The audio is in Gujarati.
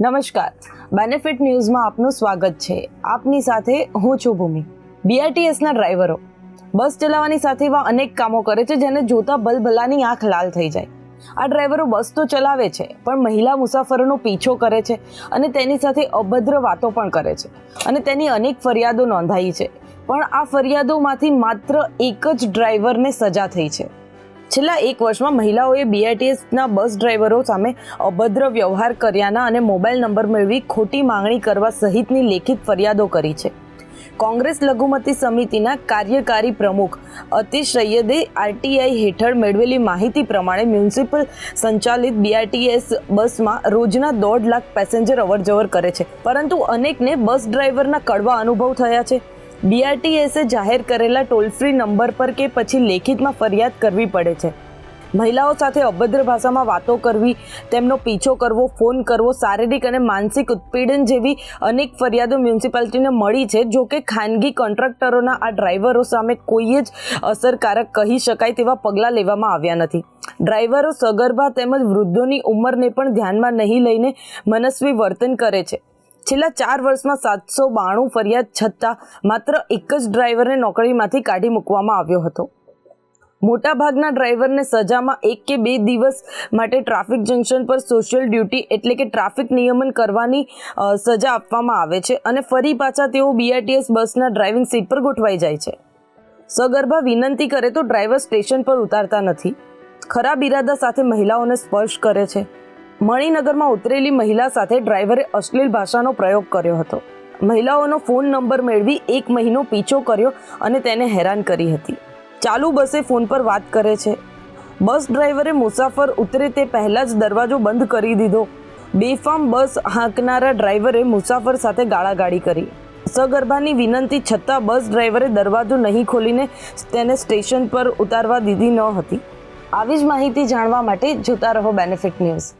નમસ્કાર. બેનિફિટ ન્યૂઝમાં આપનું સ્વાગત છે. આપની સાથે હું છું ભૂમિ. બીઆરટીએસના ડ્રાઈવરો. બસ ચલાવવાની સાથે એવા અનેક કામો કરે છે જેને જોતા ભલભલાની આંખ લાલ થઈ જાય. આ ડ્રાઈવરો બસ તો ચલાવે છે, પણ મહિલા મુસાફરોનો પીછો કરે છે અને તેની સાથે અભદ્ર વાતો પણ કરે છે અને તેની અનેક ફરિયાદો નોંધાઈ છે. પણ આ ફરિયાદોમાંથી માત્ર એક જ ડ્રાઈવરને સજા થઈ છે. છેલ્લા એક વર્ષમાં મહિલાઓએ બીઆરટીએસના બસ ડ્રાઈવરો સામે અભદ્ર વ્યવહાર કર્યાના અને મોબાઈલ નંબર મેળવી ખોટી માંગણી કરવા સહિતની લેખિત ફરિયાદો કરી છે. કોંગ્રેસ લઘુમતી સમિતિના કાર્યકારી પ્રમુખ અતિશ સૈયદે આરટીઆઈ હેઠળ મેળવેલી માહિતી પ્રમાણે મ્યુનિસિપલ સંચાલિત બીઆરટીએસ બસમાં રોજના દોઢ લાખ પેસેન્જર અવરજવર કરે છે. પરંતુ અનેકને બસ ડ્રાઈવરના કડવા અનુભવ થયા છે. બીઆરટીએસે જાહેર કરેલા ટોલ ફ્રી નંબર પર કે પછી લેખિતમાં ફરિયાદ કરવી પડે છે. મહિલાઓ સાથે અભદ્ર ભાષામાં વાતો કરવી, તેમનો પીછો કરવો, ફોન કરવો, શારીરિક અને માનસિક ઉત્પીડન જેવી અનેક ફરિયાદો મ્યુનિસિપાલિટીને મળી છે, જો કે ખાનગી કોન્ટ્રાક્ટરોના આ ડ્રાઈવરો સામે કોઈએ જ અસરકારક કહી શકાય તેવા પગલાં લેવામાં આવ્યા નથી. ડ્રાઈવરો સગર્ભા તેમજ વૃદ્ધોની ઉંમરને પણ ધ્યાનમાં નહીં લઈને મનસ્વી વર્તન કરે છે. છેલ્લા ચાર વર્ષમાં સાતસો બાણું ફરિયાદ છતાં માત્ર એક જ ડ્રાઈવરને નોકરીમાંથી કાઢી મૂકવામાં આવ્યો હતો. મોટાભાગના ડ્રાઈવરને સજામાં એક કે બે દિવસ માટે ટ્રાફિક જંકશન પર સોશિયલ ડ્યુટી એટલે કે ટ્રાફિક નિયમન કરવાની સજા આપવામાં આવે છે અને ફરી પાછા તેઓ બીઆરટીએસ બસના ડ્રાઇવિંગ સીટ પર ગોઠવાઈ જાય છે. સગર્ભા વિનંતી કરે તો ડ્રાઈવર સ્ટેશન પર ઉતારતા નથી. ખરાબ ઇરાદા સાથે મહિલાઓને સ્પર્શ કરે છે. મણિનગરમાં ઉતરેલી મહિલા સાથે ડ્રાઈવરે અશ્લીલ ભાષાનો પ્રયોગ કર્યો હતો. મહિલાઓનો ફોન નંબર મેળવી એક મહિનો પીછો કર્યો અને તેને હેરાન કરી હતી. ચાલુ બસે ફોન પર વાત કરે છે. બસ ડ્રાઈવરે મુસાફર ઉતરે તે પહેલાં જ દરવાજો બંધ કરી દીધો. બેફામ બસ હાંકનારા ડ્રાઈવરે મુસાફર સાથે ગાળાગાળી કરી. સગર્ભાની વિનંતી છતાં બસ ડ્રાઈવરે દરવાજો નહીં ખોલીને તેને સ્ટેશન પર ઉતારવા દીધી ન હતી. આવી જ માહિતી જાણવા માટે જોતા રહો બેનિફિટ ન્યૂઝ